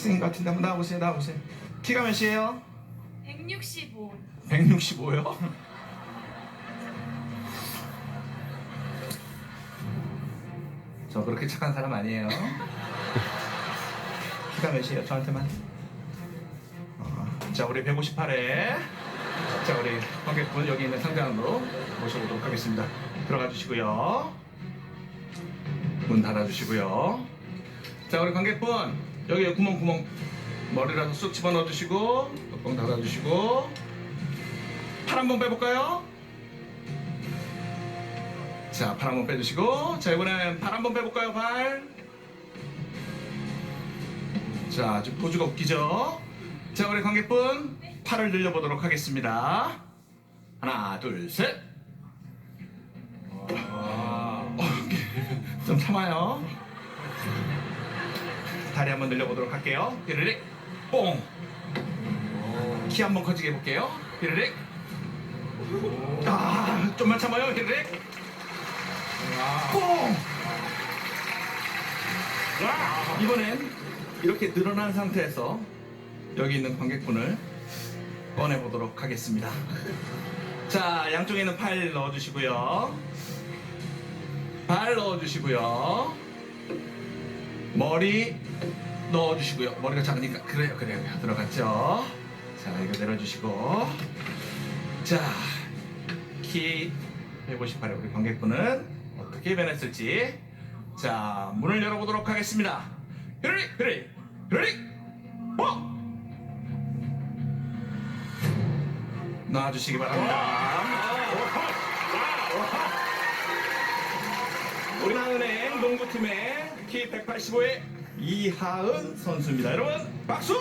학생인 것 같은데 한번 나와보세요 나와보세요. 키가 몇이에요? 165. 165요? 저 그렇게 착한 사람 아니에요. 키가 몇이에요 저한테만? 어, 자 우리 158회 자 우리 관객분 여기 있는 상장으로 모셔보도록 하겠습니다. 들어가 주시고요. 문 닫아주시고요. 자 우리 관객분 여기 구멍 구멍 머리라도 쑥 집어넣어 주시고 뚜껑 닫아 주시고 팔 한번 빼볼까요? 자, 팔 한번 빼주시고 자, 이번엔 발 한번 빼볼까요, 발? 자, 아주 포즈가 웃기죠? 자, 우리 관객분 팔을 늘려보도록 하겠습니다 하나, 둘, 셋 어, 좀 참아요 다리 한번 늘려보도록 할게요 삐르릭 뽕 키 한번 커지게 해볼게요. 히르릭. 아, 좀만 참아요, 히르릭. 뽕. 이번엔 이렇게 늘어난 상태에서 여기 있는 관객분을 꺼내 보도록 하겠습니다. 자, 양쪽에 있는 팔 넣어주시고요. 발 넣어주시고요. 머리 넣어주시고요. 머리가 작으니까 그래요, 그래요, 들어갔죠. 자, 이거 내려주시고, 자, 키 158의 우리 관객분은 어떻게 변했을지, 자, 문을 열어보도록 하겠습니다. 흐르리, 흐르리, 흐르리, 어! 나와주시기 바랍니다. 동부팀의 키 185의 이하은 선수입니다. 여러분 박수!